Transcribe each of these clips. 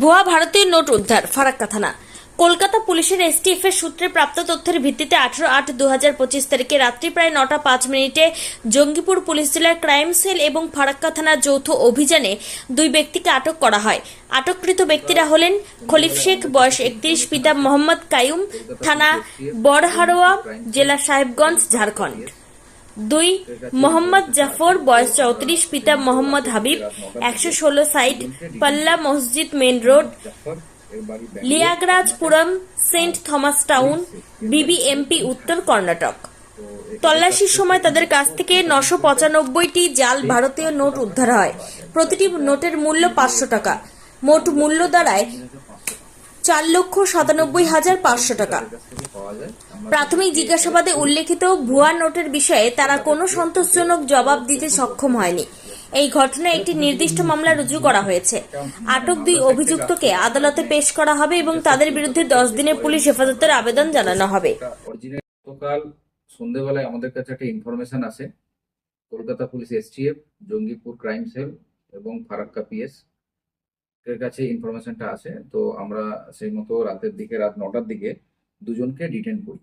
ভুয়া ভারতীয় নোট উদ্ধার, ফারাক্কা থানা। কলকাতা পুলিশের এসটিএফ এর সূত্রে প্রাপ্ত তথ্যের ভিত্তিতে আঠারো আট দু হাজার পঁচিশ তারিখে রাত্রি প্রায় নটা পাঁচ মিনিটে জঙ্গিপুর পুলিশ জেলার ক্রাইম সেল এবং ফারাক্কা থানার যৌথ অভিযানে দুই ব্যক্তিকে আটক করা হয়। আটককৃত ব্যক্তিরা হলেন খলিফ শেখ, বয়স একত্রিশ, পিতা মোহাম্মদ কায়ুম, থানা বড়হারোয়া জেলা সাহেবগঞ্জ, ঝাড়খণ্ড। দুই, মোহাম্মদ জাফর, বয়স চৌত্রিশ, পিতা মোহাম্মদ হাবিব, একশো ষোলো সাইট, পাল্লা মসজিদ মেন রোড, লিয়াগরাজপুরম, সেন্ট থমাস টাউন বিবিএমপি উত্তর কর্ণাটক। তল্লাশির সময় তাদের কাছ থেকে নশো পঁচানব্বইটি জাল ভারতীয় নোট উদ্ধার হয়। প্রতিটি নোটের মূল্য পাঁচশো টাকা। মোট মূল্য দাঁড়ায় চার লক্ষ সাতানব্বই হাজার পাঁচশো টাকা। প্রাথমিক জিজ্ঞাসাবাদে উল্লেখিত ভুয়া নোটের বিষয়ে তারা কোনো সন্তোষজনক জবাব দিতে সক্ষম হয়নি। এই ঘটনায় একটি নির্দিষ্ট মামলা রুজু করা হয়েছে। আটক দুই অভিযুক্তকে আদালতে পেশ করা হবে এবং তাদের বিরুদ্ধে দশ দিনের পুলিশ হেফাজতের আবেদন জানানো হবে। গতকাল সন্ধেবেলায় আমাদের কাছে একটা ইনফরমেশন আসে। Kolkata police STF, Jangipur crime cell এবং ফারাক্কা পিএস এর কাছে ইনফরমেশনটা আসে। তো আমরা সেই মতো রাতের দিকে, রাত নটার দিকে দুজনকে ডিটেন করি।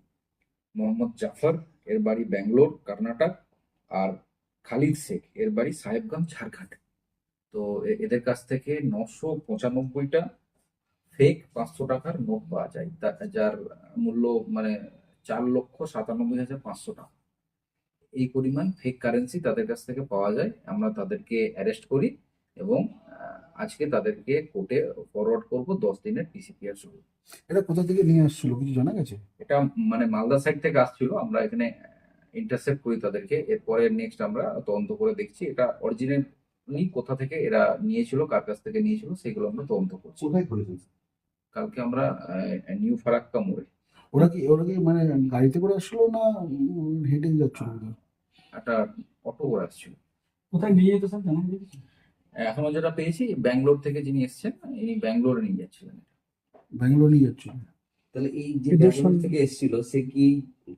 মোহাম্মদ জাফর, এর বাড়ি ব্যাঙ্গালোর, কর্ণাটক, আর খালিদ শেখ, এর বাড়ি সাহেবগঞ্জ, ঝাড়খণ্ড। তো এদের কাছ থেকে নশো পঁচানব্বইটা ফেক পাঁচশো টাকার নোট পাওয়া যায়। যার মূল্য মানে চার লক্ষ সাতানব্বই হাজার পাঁচশো টাকা। এই পরিমাণ ফেক কারেন্সি তাদের কাছ থেকে পাওয়া যায়। আমরা তাদেরকে অ্যারেস্ট করি এবং আজকে তাদেরকে কোর্টে ফরওয়ার্ড করব দশ দিনের পিসিপিআর শুরু এটা কোথা থেকে নিয়ে আসছিল কিছু জানা গেছে? এটা মানে মালদা সাইড থেকে আসছিল আমরা এখানে ইন্টারসেপ্ট করি তাদেরকে এরপরে নেক্সট আমরা তদন্ত করে দেখছি এটা অরিজিনালি কোথা থেকে এরা নিয়েছিল কার কাছ থেকে নিয়েছিল সেগুলো আমরা তদন্ত করছি। কোথায় করেছেন কালকে আমরা নিউ ফারাক্কা মোড়ে। ওরা কি ওরা কি মানে গাড়িতে করে আসলো না হেঁটে যাচ্ছিল? একটা অটো করে আসছিল। কোথায় নিয়ে যেতে স্যার জানা গেছে এখনও যেটা পেয়েছি ব্যাঙ্গালোর থেকে যিনি এসেছেন ইনি ব্যাঙ্গালোরে নিয়ে যাচ্ছিলেন ব্যাঙ্গালোর নিয়ে যাচ্ছিল তাহলে এই যে ব্যাঙ্গালোর থেকে এসেছিল সে কি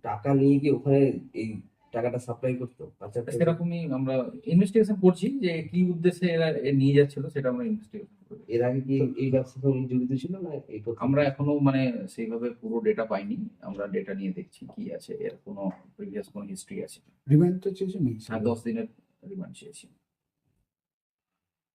টাকা নিয়ে কি ওখানে এই টাকাটা সাপ্লাই করতো? করতো? সেরকমই আমরা ইনভেস্টিগেশন করছি যে কি উদ্দেশ্যে এরা এ নিয়ে যাচ্ছিল সেটা আমরা ইনভেস্টিগেশন করি। এর আগে কি এই ব্যবসার সঙ্গে জড়িত ছিল না এই? আমরা এখনও মানে সেইভাবে পুরো ডেটা পাইনি আমরা ডেটা নিয়ে দেখছি কি আছে এর কোনো প্রিভিয়াস কোনো হিস্ট্রি আছে রিমান্ডটা চেয়েছে নেই হ্যাঁ দশ দিনের রিমান্ড চেয়েছি।